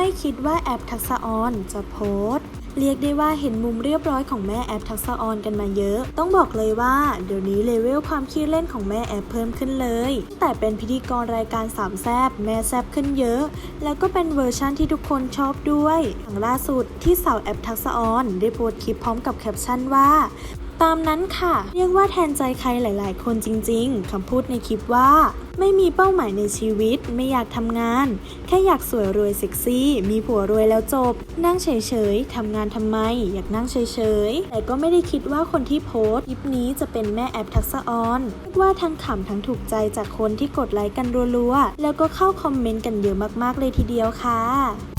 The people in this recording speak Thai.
ไม่คิดว่าแอปทักษะออนจะโพสต์เรียกได้ว่าเห็นมุมเรียบร้อยของแม่แอปทักษะออนกันมาเยอะ ต้องบอกเลยว่า เดี๋ยวนี้เลเวลความขี้เล่นของแม่แอปเพิ่มขึ้นเลย แต่เป็นพิธีกรรายการสามแซบแม่แซบขึ้นเยอะ แล้วก็เป็นเวอร์ชั่นที่ทุกคนชอบด้วยอย่างล่าสุดที่สาวแอปทักษะออนได้โพสต์คลิปพร้อมกับแคปชั่นว่า ตามนั้นค่ะ เรียกว่าแทนใจใครหลาย ๆ คนจริง ๆคำพูดในคลิปว่า ไม่มีเป้าหมายในชีวิต ไม่อยากทำงาน แค่อยากสวยรวยเซ็กซี่ มีผัวรวยแล้วจบ นั่งเฉย ๆทำงานทำไม อยากนั่งเฉย ๆ แต่ก็ไม่ได้คิดว่าคนที่โพสต์คลิปนี้จะเป็นแม่แอปทักษะออนเรียกว่าทั้งขำทั้งถูกใจจากคนที่กดไลค์กันรัว ๆ แล้วก็เข้าคอมเมนต์กันเยอะมาก ๆ เลยทีเดียวค่ะ